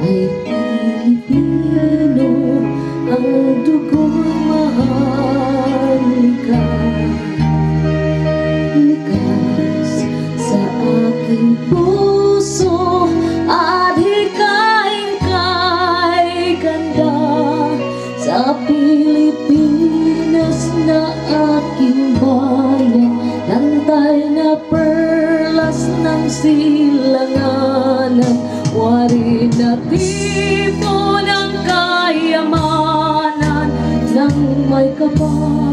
ay Pilipino ang dugo'y mahalika likas sa aking puso at hikain ganda. Sa Pilipinas na aking bayan nantay na perlas ng sila. My a.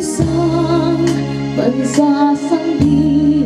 Isang bansa nini